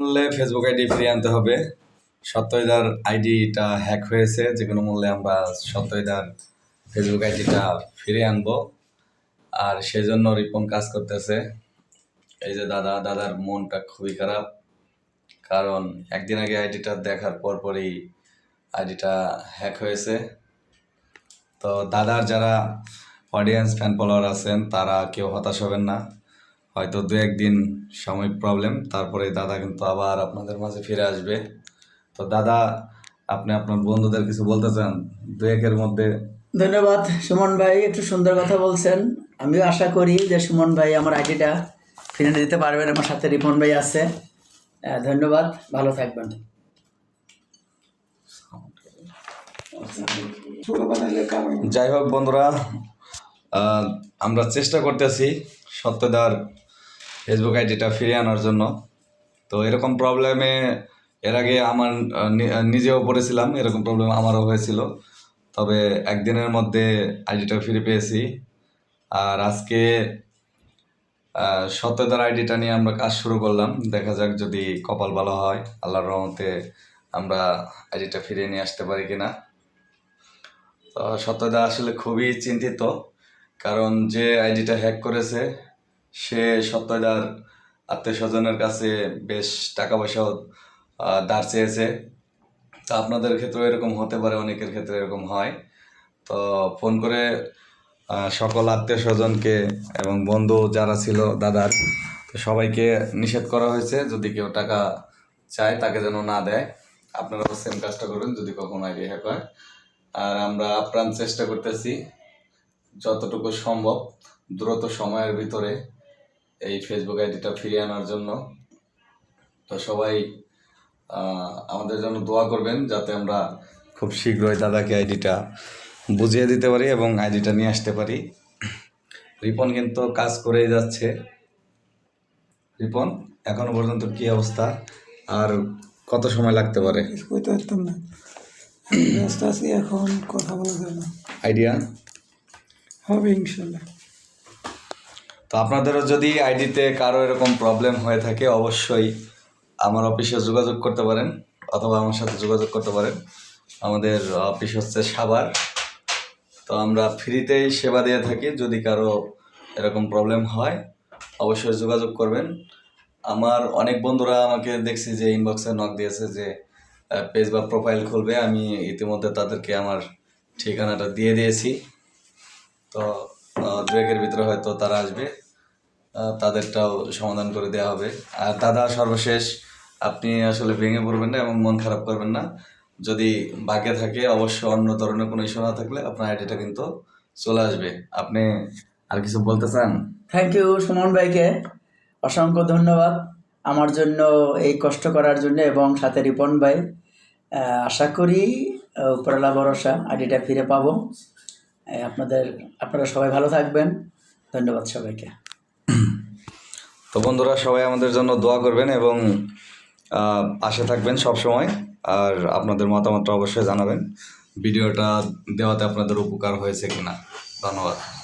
মূল্যে Facebook ID ফিরিয়ে আনতে হবে। সত্যইদার আইডিটা হ্যাক হয়েছে যে কোনো মূল্যে আমরা সত্যইদার ফেসবুক আইডিটা ফিরিয়ে আনব। আর সেই জন্য রিপন কাজ করতেছে। এই যে দাদা, দাদার মনটা খুবই খারাপ। কারণ একদিন আগে আইডিটা দেখার পরপরই আইডিটা হ্যাক হয়েছে। তো দাদার যারা অডিয়েন্স ফ্যান ফলোয়ার আছেন, তারা কেউ হতাশ হবেন না। হয়তো দু একদিন সাময়িক প্রবলেম তারপরে দাদা কিন্তু আবার আপনাদের মাঝে ফিরে আসবে। তো দাদা আপনি আপনার বন্ধুদের কিছু বলতে চান? দু একের মধ্যে। ধন্যবাদ সুমন ভাই একটু সুন্দর কথা বলছেন। আমিও আশা করি যে সুমন ভাই আমার আইডিটা ফিরে দিতে পারবেন আমার সাথে রিপন ভাই আছে। ধন্যবাদ ভালো থাকবেন। যাই হোক বন্ধুরা আমরা চেষ্টা করতেছি সত্যদার ফেসবুক আইডিটা ফিরিয়ে আনার জন্য। তো এরকম প্রবলেমে এর আগে আমার নিজেও পড়েছিলাম এরকম প্রবলেম আমারও হয়েছিল। তবে একদিনের মধ্যে আইডিটা ফিরে পেয়েছি। আর আজকে আহ, সত্যদার আইডিটা নিয়ে আমরা কাজ শুরু করলাম। দেখা যাক যদি কপাল ভালো হয় আল্লাহর রহমতে আমরা আইডিটা ফিরিয়ে নিয়ে আসতে পারি কিনা। তো সত্যদা আসলে খুবই চিন্তিত কারণ যে আইডিটা হ্যাক করেছে সে সত্যদার আত্মীয় স্বজনের কাছে বেশ টাকা পয়সাও ধার চেয়েছে। তো আপনাদের ক্ষেত্রেও এরকম হতে পারে, অনেকের ক্ষেত্রে এরকম হয়। তো ফোন করে সকল আত্মীয় স্বজনকে এবং বন্ধু যারা ছিল দাদার, তো সবাইকে নিষেধ করা হয়েছে, যদি কেউ টাকা চায় তাকে যেন না দেয়। আপনারাও সেম কাজটা করবেন যদি কখনো আইডি হ্যাক হয়। আর আমরা আপ্রাণ চেষ্টা করতেছি, যতটুকু সম্ভব, দ্রুত সময়ের ভিতরে এই ফেসবুক আইডিটা ফিরিয়ে আনার জন্য। তো সবাই আমাদের জন্য দোয়া করবেন যাতে আমরা খুব শীঘ্রই দাদাকে আইডিটা বুঝিয়ে দিতে পারি এবং আইডিটা নিয়ে আসতে পারি। রিপন কিন্তু কাজ করেই যাচ্ছে। রিপন এখনও পর্যন্ত কি অবস্থা? আর কত সময় লাগতে পারে? কইতে পারতাম না। ব্যস্ত আছি এখন কথা বলা যায় না। আইডিয়া? হবে ইনশাল্লাহ। তো আপনাদেরও যদি আইডিতে কারও এরকম প্রবলেম হয়ে থাকে, অবশ্যই আমার অফিসে যোগাযোগ করতে পারেন অথবা আমার সাথে যোগাযোগ করতে পারেন। আমাদের অফিস হচ্ছে সাভার। তো আমরা ফ্রিতেই সেবা দিয়ে থাকি, যদি কারও এরকম প্রবলেম হয়, অবশ্যই যোগাযোগ করবেন। আমার অনেক বন্ধুরা আমাকে দেখছি যে ইনবক্সে নক দিয়েছে যে পেজ বা প্রোফাইল খুলবে। আমি ইতিমধ্যে তাদেরকে আমার ঠিকানাটা দিয়ে দিয়েছি। তো একের ভিতরে হয়তো তারা আসবে। তাদেরটাও সমাধান করে দেওয়া হবে। আর দাদা সর্বশেষ আপনি আসলে ভেঙে পড়বেন না এবং মন খারাপ করবেন না। যদি ভাগ্যে থাকে অবশ্য অন্য ধরনের কোনো ইস্যু না থাকলে আপনার আইডিটা কিন্তু চলে আসবে। আপনি আর কিছু বলতে চান? থ্যাংক ইউ সুমন ভাইকে। অসংখ্য ধন্যবাদ আমার জন্য এই কষ্ট করার জন্য এবং সাথে রিপন ভাই। আশা করি আহ, উপরওয়ালা ভরসা আইডিটা ফিরে পাবো। আপনাদের, আপনারা সবাই ভালো থাকবেন। ধন্যবাদ সবাইকে। তো বন্ধুরা, সবাই আমাদের জন্য দোয়া করবেন এবং পাশে থাকবেন সব সময় আর আপনাদের মতামতটা অবশ্যই জানাবেন। ভিডিওটা দেওয়াতে আপনাদের উপকার হয়েছে কিনা। ধন্যবাদ।